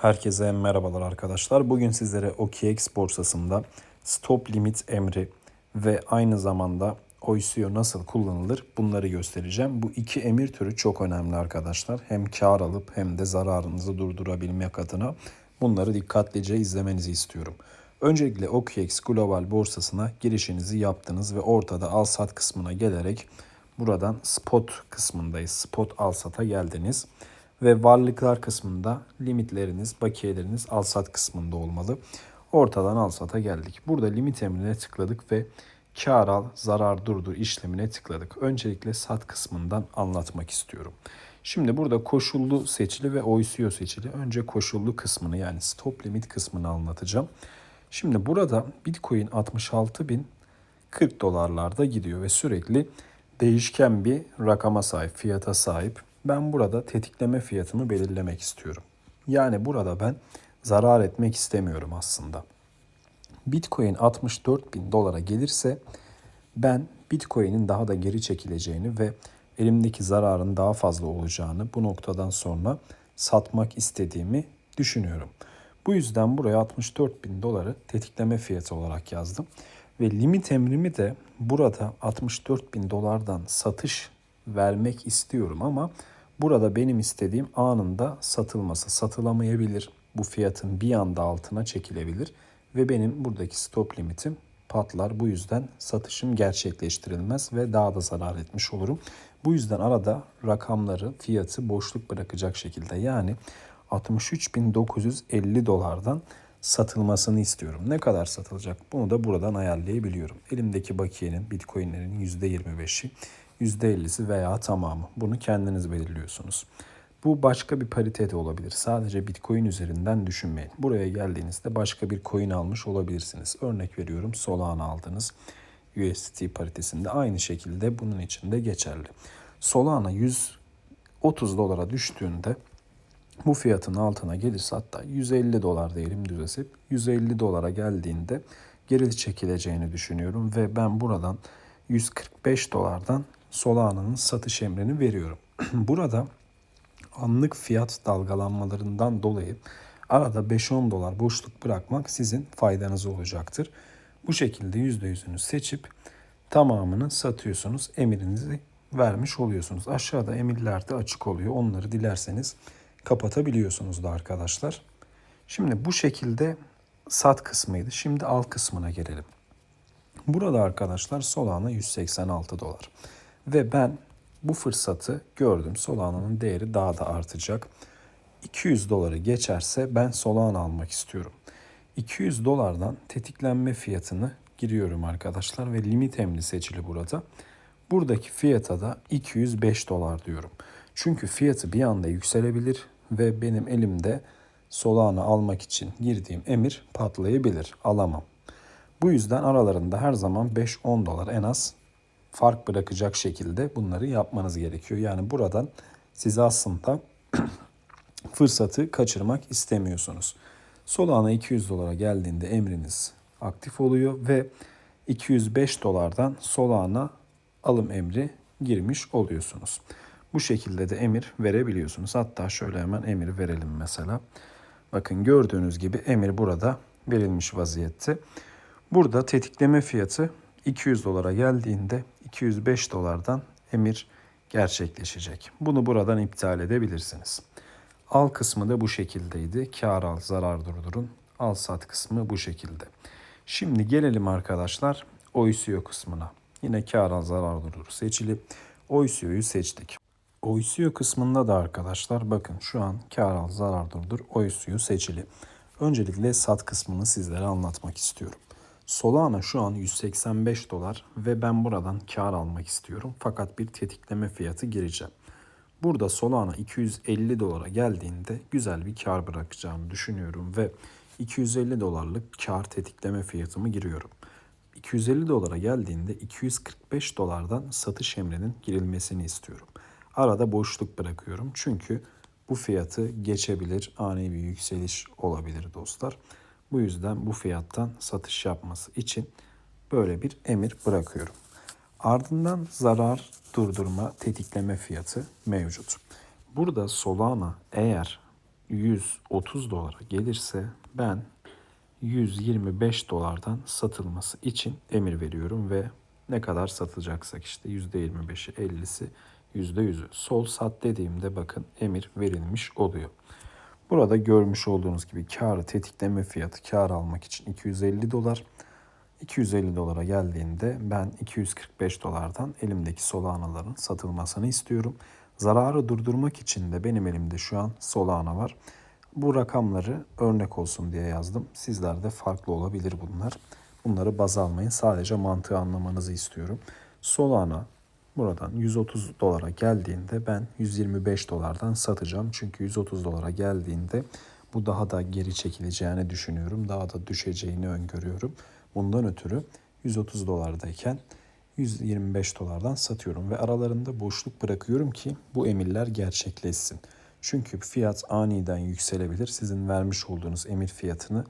Herkese merhabalar arkadaşlar. Bugün sizlere OKX borsasında stop limit emri ve aynı zamanda OICO nasıl kullanılır bunları göstereceğim. Bu iki emir türü çok önemli arkadaşlar. Hem kar alıp hem de zararınızı durdurabilmek adına bunları dikkatlice izlemenizi istiyorum. Öncelikle OKX global borsasına girişinizi yaptınız ve ortada al sat kısmına gelerek buradan spot kısmındayız. Spot al sata geldiniz ve varlıklar kısmında limitleriniz, bakiyeleriniz al sat kısmında olmalı. Ortadan al sata geldik. Burada limit emrine tıkladık ve kar al, zarar durdur işlemine tıkladık. Öncelikle sat kısmından anlatmak istiyorum. Şimdi burada koşullu seçili ve OICO seçili. Önce koşullu kısmını yani stop limit kısmını anlatacağım. Şimdi burada Bitcoin 66 bin 40 dolarlarda gidiyor ve sürekli değişken bir rakama sahip, fiyata sahip. Ben burada tetikleme fiyatımı belirlemek istiyorum. Yani burada ben zarar etmek istemiyorum aslında. Bitcoin 64 bin dolara gelirse ben Bitcoin'in daha da geri çekileceğini ve elimdeki zararın daha fazla olacağını bu noktadan sonra satmak istediğimi düşünüyorum. Bu yüzden buraya 64 bin doları tetikleme fiyatı olarak yazdım. Ve limit emrimi de burada 64 bin dolardan satış vermek istiyorum ama burada benim istediğim anında satılması. Satılamayabilir. Bu fiyatın bir anda altına çekilebilir ve benim buradaki stop limitim patlar. Bu yüzden satışım gerçekleştirilmez ve daha da zarar etmiş olurum. Bu yüzden arada rakamları, fiyatı boşluk bırakacak şekilde yani 63.950 dolardan satılmasını istiyorum. Ne kadar satılacak? Bunu da buradan ayarlayabiliyorum. Elimdeki bakiyenin, bitcoinlerin %25'i, %50'si veya tamamı. Bunu kendiniz belirliyorsunuz. Bu başka bir parite de olabilir. Sadece Bitcoin üzerinden düşünmeyin. Buraya geldiğinizde başka bir coin almış olabilirsiniz. Örnek veriyorum Solana aldınız. USDT paritesinde aynı şekilde bunun için de geçerli. Solana 130 dolara düştüğünde bu fiyatın altına gelirse hatta 150 dolar diyelim düz 150 dolara geldiğinde geri çekileceğini düşünüyorum ve ben buradan 145 dolardan Solana'nın satış emrini veriyorum. Burada anlık fiyat dalgalanmalarından dolayı arada 5-10 dolar boşluk bırakmak sizin faydanız olacaktır. Bu şekilde %100'ünü seçip tamamını satıyorsunuz. Emirinizi vermiş oluyorsunuz. Aşağıda emirler de açık oluyor. Onları dilerseniz kapatabiliyorsunuz da arkadaşlar. Şimdi bu şekilde sat kısmıydı. Şimdi al kısmına gelelim. Burada arkadaşlar Solana 186 dolar. Ve ben bu fırsatı gördüm. Solana'nın değeri daha da artacak. 200 doları geçerse ben Solana almak istiyorum. 200 dolardan tetiklenme fiyatını giriyorum arkadaşlar ve limit emri seçili burada. Buradaki fiyata da 205 dolar diyorum. Çünkü fiyatı bir anda yükselebilir ve benim elimde Solana almak için girdiğim emir patlayabilir. Alamam. Bu yüzden aralarında her zaman 5-10 dolar en az fark bırakacak şekilde bunları yapmanız gerekiyor. Yani buradan siz aslında fırsatı kaçırmak istemiyorsunuz. Solana 200 dolara geldiğinde emriniz aktif oluyor ve 205 dolardan Solana alım emri girmiş oluyorsunuz. Bu şekilde de emir verebiliyorsunuz. Hatta şöyle hemen emir verelim mesela. Bakın gördüğünüz gibi emir burada verilmiş vaziyette. Burada tetikleme fiyatı 200 dolara geldiğinde 205 dolardan emir gerçekleşecek. Bunu buradan iptal edebilirsiniz. Al kısmı da bu şekildeydi. Kar al, zarar durdurun. Al sat kısmı bu şekilde. Şimdi gelelim arkadaşlar OICO kısmına. Yine kar al, zarar durdur seçili. OICO'yu seçtik. OICO kısmında da arkadaşlar bakın şu an kar al, zarar durdur. OICO seçili. Öncelikle sat kısmını sizlere anlatmak istiyorum. Solana şu an 185 dolar ve ben buradan kar almak istiyorum. Fakat bir tetikleme fiyatı gireceğim. Burada Solana 250 dolara geldiğinde güzel bir kar bırakacağımı düşünüyorum ve 250 dolarlık kar tetikleme fiyatımı giriyorum. 250 dolara geldiğinde 245 dolardan satış emrinin girilmesini istiyorum. Arada boşluk bırakıyorum çünkü bu fiyatı geçebilir, ani bir yükseliş olabilir dostlar. Bu yüzden bu fiyattan satış yapması için böyle bir emir bırakıyorum. Ardından zarar durdurma tetikleme fiyatı mevcut. Burada Solana eğer 130 dolara gelirse ben 125 dolardan satılması için emir veriyorum ve ne kadar satacaksak işte %25'i 50'si %100'ü. Sol sat dediğimde bakın emir verilmiş oluyor. Burada görmüş olduğunuz gibi karı tetikleme fiyatı kar almak için 250 dolar. 250 dolara geldiğinde ben 245 dolardan elimdeki Solana'ların satılmasını istiyorum. Zararı durdurmak için de benim elimde şu an Solana var. Bu rakamları örnek olsun diye yazdım. Sizlerde farklı olabilir bunlar. Bunları baz almayın. Sadece mantığı anlamanızı istiyorum. Solana buradan 130 dolara geldiğinde ben 125 dolardan satacağım. Çünkü 130 dolara geldiğinde bu daha da geri çekileceğini düşünüyorum. Daha da düşeceğini öngörüyorum. Bundan ötürü 130 dolardayken 125 dolardan satıyorum ve aralarında boşluk bırakıyorum ki bu emirler gerçekleşsin. Çünkü fiyat aniden yükselebilir. Sizin vermiş olduğunuz emir fiyatını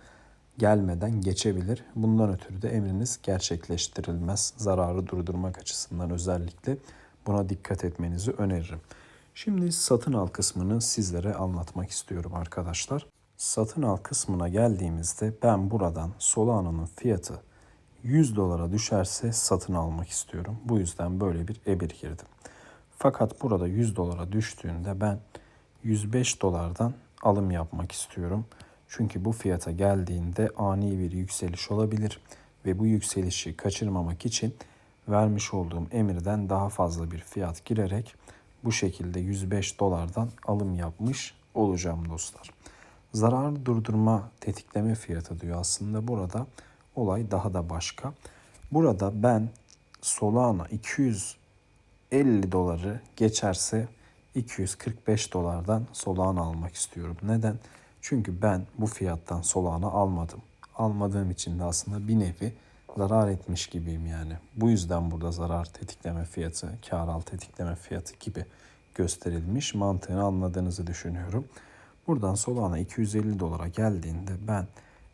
gelmeden geçebilir. Bundan ötürü de emriniz gerçekleştirilmez. Zararı durdurmak açısından özellikle buna dikkat etmenizi öneririm. Şimdi satın al kısmını sizlere anlatmak istiyorum arkadaşlar. Satın al kısmına geldiğimizde ben buradan Solana'nın fiyatı 100 dolara düşerse satın almak istiyorum. Bu yüzden böyle bir emir girdim. Fakat burada 100 dolara düştüğünde ben 105 dolardan alım yapmak istiyorum. Çünkü bu fiyata geldiğinde ani bir yükseliş olabilir ve bu yükselişi kaçırmamak için vermiş olduğum emirden daha fazla bir fiyat girerek bu şekilde 105 dolardan alım yapmış olacağım dostlar. Zarar durdurma tetikleme fiyatı diyor aslında burada olay daha da başka. Burada ben Solana 250 doları geçerse 245 dolardan Solana almak istiyorum. Neden? Çünkü ben bu fiyattan Solana almadım. Almadığım için de aslında bir nevi zarar etmiş gibiyim yani. Bu yüzden burada zarar tetikleme fiyatı, kar al tetikleme fiyatı gibi gösterilmiş. Mantığını anladığınızı düşünüyorum. Buradan Solana 250 dolara geldiğinde ben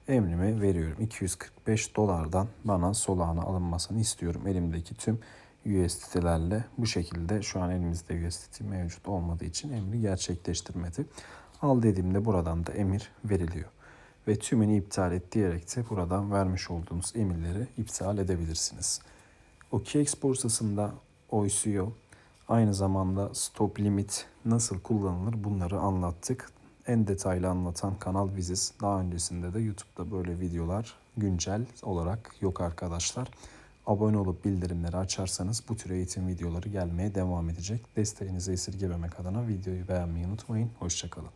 emrimi veriyorum. 245 dolardan bana Solana alınmasını istiyorum. Elimdeki tüm USDT'lerle bu şekilde şu an elimizde USDT mevcut olmadığı için emri gerçekleştirmedi. Al dediğimde buradan da emir veriliyor. Ve tümünü iptal et diyerek de buradan vermiş olduğunuz emirleri iptal edebilirsiniz. OKX borsasında OICO aynı zamanda stop limit nasıl kullanılır bunları anlattık. En detaylı anlatan kanal biziz. Daha öncesinde de YouTube'da böyle videolar güncel olarak yok arkadaşlar. Abone olup bildirimleri açarsanız bu tür eğitim videoları gelmeye devam edecek. Desteğinizi esirgememek adına videoyu beğenmeyi unutmayın. Hoşçakalın.